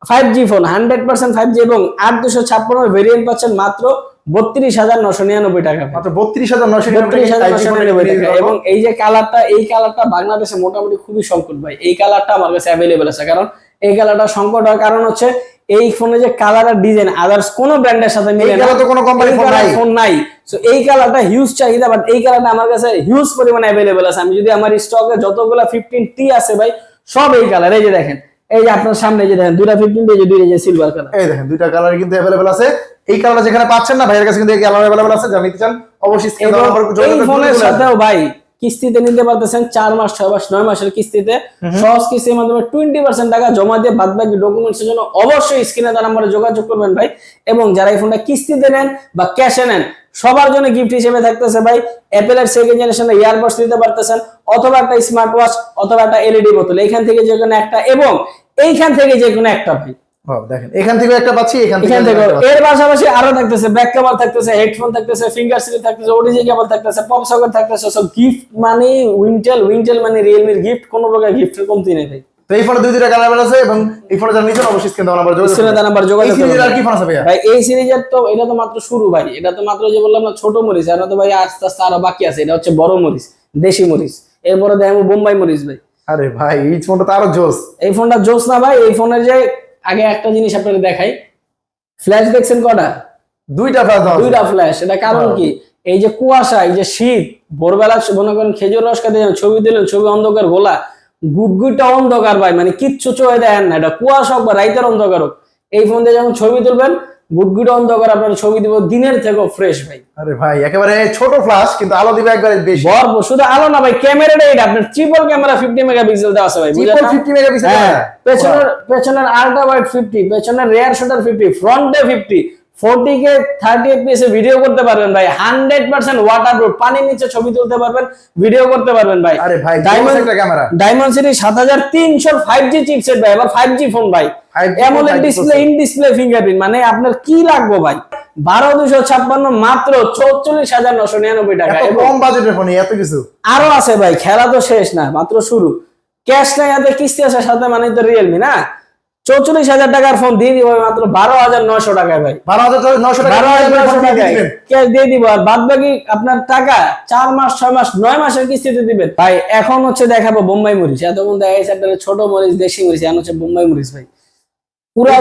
five G phone hundred percent five G এবং আট দুশো ছাপ্পান্ন ভেরিয়েন্ট পাচ্ছেন মাত্র বত্রিশ হাজার নশো নিরানব্বই টাকা মাত্র 32900 বত্রিশ হাজার নশো নিরানব্বই টাকা। এবং এই যে কালারটা এই কালারটা বাংলাদেশে মোটামুটি খুবই সংকট ভাই। এই কালারটা আমার কাছে অ্যাভেলেবেল আছে। কারণ এই কালারটা সংকট হওয়ার কারণ হচ্ছে এই ফোনে যে কালার আর ডিজাইন আদার্স কোনো ব্র্যান্ডের সাথে মিলে colour তো কোনো company phone নাই। ফোন নাই। তো এই কালারটা হিউজ চাহিদা বাট এই কালারটা আমার কাছে হিউজ পরিমাণে অ্যাভেলেবেল আছে। আমি যদি আমার স্টকে যতগুলো ফিফটিন টি আছে ভাই সব এই কালার এই যে দেখেন এই যে আপনার সামনে যে দেখেন দুটা ফিফটিন এই যে দুইটা যে সিলভার কালার এই দেখেন দুইটা কালার কিন্তু অ্যাভেলেবেল আছে। এই কালার যেখানে পাচ্ছেন না ভাইয়ের কাছে কিন্তু এই কালার অ্যাভেলেবেল আছে যা নিতে চান অবশ্যই স্ক্রিন নাম্বার এই ফোনের সাথেও ভাই কিস্তিতে নিতে পারতেছেন চার মাস ছয় মাস নয় মাসের কিস্তিতে। সহজ কিস্তির মাধ্যমে টোয়েন্টি পার্সেন্ট টাকা জমা দিয়ে বাদ বাকি ডকুমেন্টস এর জন্য অবশ্যই স্ক্রিনে তার নাম্বারে যোগাযোগ করবেন ভাই। এবং যারা এই ফোনটা কিস্তিতে নেন বা ক্যাশে নেন সবার জন্য গিফট হিসেবে থাকতেছে ভাই অ্যাপেলের সেকেন্ড জেনারেশনে ইয়ারবাডস দিতে পারতেছেন অথবা একটা স্মার্ট ওয়াচ অথবা একটা এলইডি বোতল এইখান থেকে যে কোনো একটা এবং এইখান থেকে যে কোনো একটা ভাই। দেখেন এখান থেকে একটা পাচ্ছি এখান থেকে। এর পাশাপাশি আরও থাকতেছে ব্যাক কভার থাকতেছে হেডফোন থাকতেছে ফিঙ্গার সিল থাকতেছে ওডিজি কেবল থাকতেছে পপ সকেট থাকতেছে সব গিফট মানে উইন্টেল উইন্টেল মানে রিয়েলমির গিফট কোন প্রকার গিফটের কমতি নেই ভাই। তো এই ফোনে দুই দুইটা কালার আছে এবং এই ফোনে যারা নিচ্ছেন অবশ্যই স্ক্রিন নাম্বার যোগাযোগ স্ক্রিনে নাম্বার যোগাযোগ এই সিরিজের আর কি ফোন আছে ভাইয়া ভাই এই সিরিজের তো এটা তো মাত্র শুরু ভাই। এটা তো মাত্র যে বললাম না ছোট মরিচ এটা তো ভাই আস্তে আস্তে আরও বাকি আছে। এটা হচ্ছে বড় মরিচ দেশি মরিচ। এরপরে দেখো বোম্বাই মরিচ ভাই। আরে ভাই এই ফোনটা তো আরও জোস। এই ফোনটা জোস না ভাই এই ফোনের যে আগে একটা জিনিস আপনাদের দেখাই। ফ্ল্যাশ দেখছেন কটা? দুইটা দাও দুইটা ফ্ল্যাশ এটা কারণ হ্যাঁ। কি এই যে কুয়াশা এই যে শীত ভোরবেলা মনে করেন খেজুর রস খেতে ছবি দিলেন ছবি অন্ধকার গোলা। গুটগুইটা অন্ধকার ভাই মানে কিচ্ছু চোখে দেখেন না এটা কুয়াশা হোক বা রাইতের অন্ধকার হোক এই ফোন দিয়ে যখন ছবি তুলবেন গুটগুইটা অন্ধকার আপনার ছবি দিব দিনের থেকেও ফ্রেশ ভাই। আরে ভাই একেবারে ছোট ফ্লাশ কিন্তু আলো দিবে একবারে বেশি। বরব শুধু আলো না ভাই ক্যামেরাটা এটা আপনার ট্রিপল ক্যামেরা ফিফটি মেগাপিক্সেল দেওয়া আছে ভাই ট্রিপল না? ফিফটি মেগাপিক্সেল পেছনের পেছনের আল্ট্রা ওয়াইড ফিফটি পেছনের রেয়ার শুটার ফিফটি ফ্রন্টে fifty forty K thirty FPS এ ভিডিও করতে পারবেন ভাই। হান্ড্রেড পার্সেন্ট ওয়াটার প্রুফ পানির নিচে ছবি তুলতে পারবেন ভিডিও করতে পারবেন ভাই। আরে ভাই Diamond- ক্যামেরা ডায়মন্ড সিরিজ সাত হাজার তিনশো ফাইভ জি চিপসেট ভাই এবার ফাইভ জি ফোন ভাই। 5G AMOLED 5G display in display fingerprint মানে আপনার কি লাগবে ভাই? বারো দুশো ছাপ্পান্ন মাত্র চৌচল্লিশ হাজার নশো নিরানব্বই টাকা। কম বাজেটের ফোন এত কিছু? আরও আছে ভাই খেলা তো শেষ না মাত্র শুরু। ক্যাশ নাই হাতে কিস্তি আছে সাথে মানে তো রিয়েলমি না? চৌচল্লিশ হাজার টাকার ফোন দিয়ে দিব মাত্র বারো হাজার নয়শো টাকায় ভাই। বারো হাজার টাকা বারো হাজার নয়শো টাকায় ক্যাশ দিয়ে দিব আর বাদ বাকি আপনার টাকা চার মাস ছয় মাস নয় মাসের কিস্তিতে দিবেন। ভাই এখন হচ্ছে দেখাবো বোম্বাই মরিচ। এতক্ষণ দেখা গেছে একটা ছোট মরিচ দেশি মরিচ এখন হচ্ছে বোম্বাই মরিচ ভাই। পুরা।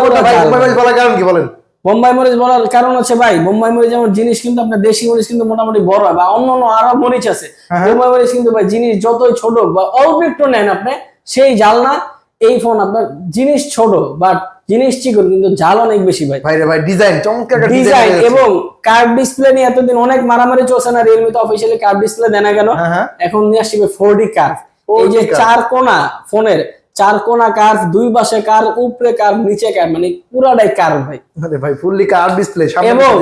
বলার কারণ কি বলেন? বোম্বাই মরিচ বলার কারণ হচ্ছে ভাই বোম্বাই মরিচ যেমন জিনিস কিন্তু আপনার দেশি মরিচ কিন্তু মোটামুটি বড় বা অন্য অন্য আরও মরিচ আছে। হ্যাঁ। বোম্বাই মরিচ কিন্তু ভাই জিনিস যতই ছোট বা অল্প একটু নেন আপনি সেই জাল না। এই ফোন আপনার জিনিস ছোট বাট জিনিস চিকন কিন্তু জাল অনেক বেশি ভাই। ভাই ভাই ডিজাইন চমৎকার ডিজাইন এবং কার্ভ ডিসপ্লে নিয়ে এতদিন অনেক মারামারি চলছে না রিয়েলমি তো অফিসিয়ালি কার্ভ ডিসপ্লে দেয় না কেন? হ্যাঁ হ্যাঁ। এখন নিয়ে আসবে ফোর ডি কার্ভ 4D এই যে। চার কোনা ফোনের চার কোনা কার্ভ দুই পাশে কার্ভ উপরে কার্ভ নিচে কার্ভ মানে পুরাটাই কার্ভ ভাই। ভাই ফুললি কার ডিসপ্লে এবং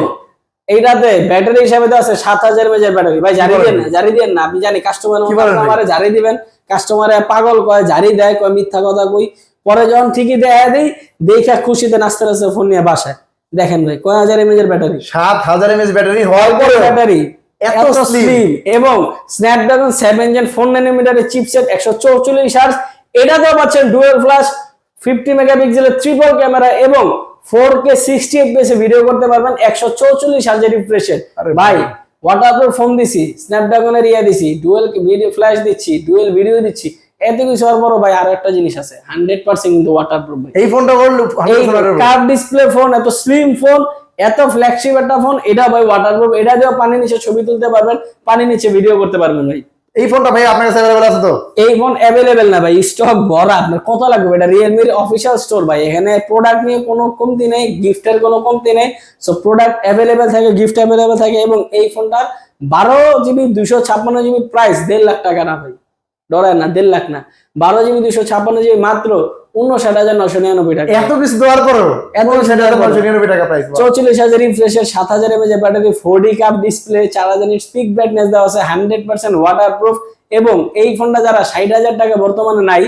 এইটাতে ব্যাটারি হিসাবে দেওয়া আছে সাত হাজার এমএজ এর ব্যাটারি। ভাই জারি দেন না জারি দেন না। আপনি জানি কাস্টমার জারি দিবেন কাস্টমারে পাগল কয় জারি দেয় কয় মিথ্যা কথা কই। পরে যখন ঠিকই দেয় দেই দেখা খুশিতে নাচতে নাচতে ফোন নিয়ে বাসায়। দেখেন ভাই কয় হাজার এমএজ এর ব্যাটারি? সাত হাজার এমএস ব্যাটারি হওয়ার পরে ব্যাটারি। এত স্লিম এবং স্ন্যাপড্রাগন সেভেন জেন ফোর নানোমিটারের চিপসেট একশো চৌচল্লিশ হার্স এটাতেও পাচ্ছেন ডুয়েল ফ্লাশ ফিফটি মেগাপিক্সেলের ট্রিপল ক্যামেরা এবং four K sixty FPS video করতে পারবেন একশো চৌচল্লিশ হার্জের রিফ্রেশের আরে ভাই। ওয়াটারপ্রুফ ফোন দিছি স্ন্যাপড্রাগনের ইয়া দিছি ডুয়েল ভিডিও ফ্ল্যাশ দিচ্ছি ডুয়েল ভিডিও দিচ্ছি এত কিছু হওয়ার পরও ভাই আর একটা জিনিস আছে হান্ড্রেড পার্সেন্ট কিন্তু ওয়াটারপ্রুফ ভাই। এই ফোনটা কার্ভ ডিসপ্লে ফোন এত স্লিম ফোন এত ফ্ল্যাগশিপ একটা ফোন এটা ভাই ওয়াটারপ্রুফ এটা দিয়েও পানি নিচে ছবি তুলতে পারবেন পানি নিচে ভিডিও করতে পারবেন ভাই। এই ফোনটা ভাই আপনার কাছে अवेलेबल আছে তো? এই ফোন अवेलेबल না ভাই স্টক ভরা। আপনার কত লাগবে এটা Realme এর অফিশিয়াল স্টোর ভাই। এখানে প্রোডাক্ট নিয়ে কোনো কমতি নেই গিফটের কোনো কমতি নেই। সো প্রোডাক্ট अवेलेबल থাকে গিফট अवेलेबल থাকে এবং এই ফোনটা বারো জিবি দুশো ছাপ্পান্ন জিবি প্রাইস দেড় লাখ টাকা না ভাই। ডরায় না দেড় লাখ না। বারো জিবি দুশো ছাপ্পান্ন জিবি মাত্র উনষাট হাজার নশো নিরানব্বই টাকা। এত কিছু দেওয়ার পরেও এত কিছু সেটা নিরানব্বই টাকা প্রাইস চৌচল্লিশ হাজার রিফ্রেশের সাত হাজার এমএজ ব্যাটারি ফোর ডি কাপ ডিসপ্লে চার হাজার স্পিক ব্রাইটনেস দেওয়া আছে হান্ড্রেড পার্সেন্ট ওয়াটার প্রুফ এবং এই ফোনটা যারা ষাট হাজার টাকা বর্তমানে নাই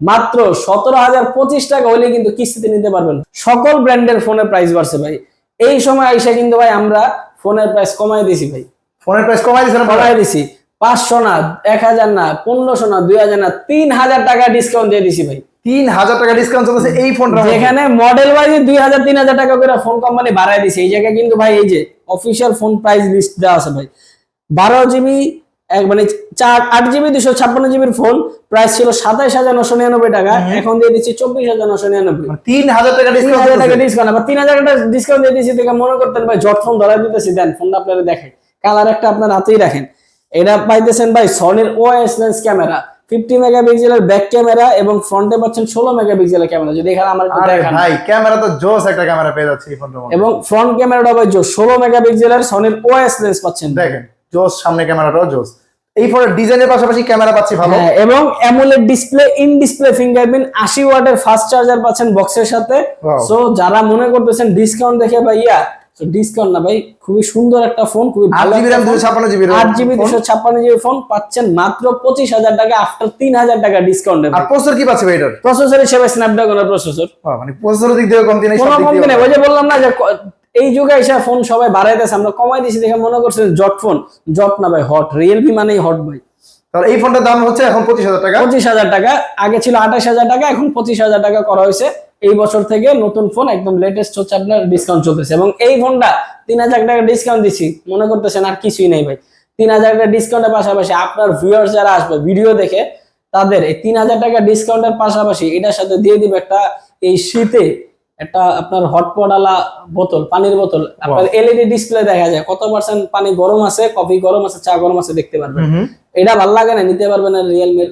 মাত্র সতেরো হাজার পঁচিশ টাকা হলে কিন্তু কিস্তিতে নিতে পারবেন। সকল ব্র্যান্ডের ফোনের প্রাইস বাড়ছে ভাই। এই সময় আইসা কিন্তু ভাই আমরা ফোনের প্রাইস কমাই দিছি ভাই। ফোনের প্রাইস কমাই দিয়েছেন কমাই দিছি পাঁচশো না এক হাজার না পনেরোশো না দুই হাজার না তিন হাজার টাকা ডিসকাউন্ট দিয়ে দিছি ভাই। তিন হাজার টাকা ডিসকাউন্ট চলতেছে এই ফোনটা যেখানে মডেল ওয়াইজ দুই হাজার তিন হাজার টাকা করে ফোন কোম্পানি বাড়ায় দিছে। এই জায়গায় কিন্তু ভাই এই যে অফিসিয়াল ফোন প্রাইস লিস্ট দেওয়া আছে ভাই। বারো জিবি এক মানে চার আট জিবি দুশো ছাপ্পান্ন জিবির ফোন প্রাইস ছিল সাতাইশ হাজার নশো নিরানব্বই টাকা। এখন দিয়ে দিচ্ছি চব্বিশ হাজার নশো নিরানব্বই। মানে তিন হাজার টাকা হাজার টাকা ডিসকাউন্ট ডিসকাউন্ট আবার তিন হাজার টাকা ডিসকাউন্ট দিয়ে দিচ্ছি দেখে মনে করতেন ভাই জট ফোন ধরা দিতেছি দেন ফোনটা আপনারা দেখেন। কালার একটা আপনার হাতেই রাখেন। এটা পাইতেছেন ভাই সনির ওএস লেন্স ক্যামেরা ফিফটি মেগাপিক্সেলের ব্যাক ক্যামেরা এবং ফ্রন্টে পাচ্ছেন ষোলো মেগাপিক্সেলের ক্যামেরা যদি এখানে আমার একটু আরে দেখান। ভাই ক্যামেরা তো জোস একটা ক্যামেরা পেয়ে যাচ্ছে এবং ফ্রন্ট ক্যামেরাটা ভাই জোস ষোলো মেগাপিক্সেলের সনির ওএস লেন্স পাচ্ছেন। দেখেন জোস সামনে ক্যামেরাটাও জোস। এই ফোনের ডিজাইনের পাশাপাশি ক্যামেরা পাচ্ছি ভালো। হ্যাঁ এবং AMOLED display in display fingerprint আশি ওয়াটের ফাস্ট চার্জার পাচ্ছেন বক্সের সাথে। সো যারা মনে করতেছেন ডিসকাউন্ট দেখে ভাই ইয়া তো ডিসকাউন্ট না ভাই খুবই সুন্দর একটা ফোন খুবই ভালো আট জিবি দুশো ছাপ্পান্ন জিবি ফোন পাচ্ছেন মাত্র পঁচিশ হাজার টাকা আফটার তিন হাজার টাকা ডিসকাউন্ট আর প্রসেসর কি পাচ্ছে ভাই এটার? প্রসেসর হিসেবে স্ন্যাপড্রাগনের প্রসেসর মানে প্রসেসরের দিক দিয়ে কমতি নেই কোনো কমতি নেই। ওই যে বললাম না যে এই যুগে এসে ফোন সবাই বাড়াইতেছে আমরা কমাই দিছি দেখে মনে করছেন জট ফোন জট না ভাই হট রিয়েলমি মানেই হট ভাই। তাহলে এই ফোনটার দাম হচ্ছে এখন পঁচিশ হাজার টাকা? পঁচিশ হাজার টাকা আগে ছিল আঠাশ হাজার টাকা এখন পঁচিশ হাজার টাকা করা হয়েছে। এই বছর থেকে নতুন ফোন একদম লেটেস্ট হচ্ছে আপনার ডিসকাউন্ট চলতেছে। এবং এই ফোনটা তিন হাজার টাকা ডিসকাউন্ট দিচ্ছি মনে করতেছেন আর কিছুই নেই ভাই। তিন হাজার টাকা ডিসকাউন্টের পাশাপাশি আপনার ভিউয়ার্স যারা আসবে ভিডিও দেখে তাদের এই তিন হাজার টাকা ডিসকাউন্টের পাশাপাশি এটার সাথে দিয়ে দিবে একটা এই শীতে একটা আপনার হটপট আলা বোতল পানির বোতল। আপনার এলইডি ডিসপ্লে দেখা যায়। কত পার্সেন্ট পানি গরম আছে কফি গরম আছে চা গরম আছে দেখতে পারবেন। এটা ভালো লাগে না নিতে পারবেন রিয়েলমির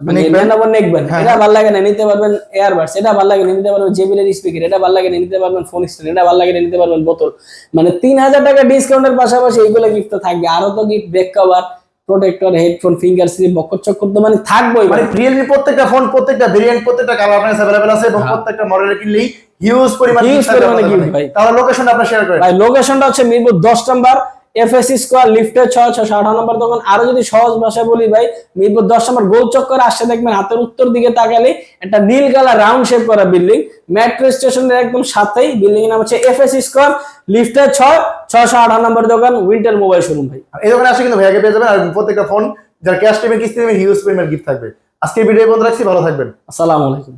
মানে? লেনোভো হ্যাঁ, এটা ভালো লাগে না নিতে পারবেন এয়ারবাডস এটা ভালো লাগে না নিতে পারবেন জেবিএল স্পিকার এটা ভালো লাগে না নিতে পারবেন ফোন স্ট্যান্ড এটা ভালো লাগে না নিতে পারবেন বোতল মানে তিন হাজার টাকা ডিসকাউন্টের পাশাপাশি এইগুলো গিফট থাকবে আরও তো gift back cover protector headphone finger slip বকর চক্কর তো মানে থাকবোই মানে মানে রিয়েলমি প্রত্যেকটা ফোন প্রত্যেকটা ভেরিয়েন্ট প্রত্যেকটা কালার আপনার অ্যাভেলেবল আছে এবং হ্যাঁ। প্রত্যেকটা মডেল কিনলেই হিউজ পরিমাণ Huge পরিমাণে আপনাদের ভাই। তাহলে লোকেশনটা শেয়ার করেন ভাই লোকেশনটা হচ্ছে মিরপুর দশ নম্বর এফএসসি স্কোয়ার লিফটের ছয় ছশো আঠারো নম্বর আরও যদি সহজ ভাষায় বলি ভাই মিরপুর দশ নম্বর গোল চক্করে আসছে দেখবেন হাতের উত্তর দিকে তাকালে একটা নীল কালার রাউন্ড শেপ করা বিল্ডিং মেট্রো স্টেশনের একদম সাথেই বিল্ডিং এর নাম হচ্ছে এফএসসি স্কোয়ার লিফটের ছয় ছশো আঠারো নম্বর দোকান উইন্টার মোবাইল শোরুম ভাই। এই দোকানে আসলে কিন্তু ভাইয়াকে পেয়ে যাবেন আর প্রত্যেকটা ফোন যার ক্যাশ পেমেন্ট কিস্তি দেবেন হিউজ পরিমাণ গিফট থাকবে। আজকের ভিডিও বন্ধ রাখছি ভালো থাকবেন। আসসালামু আলাইকুম।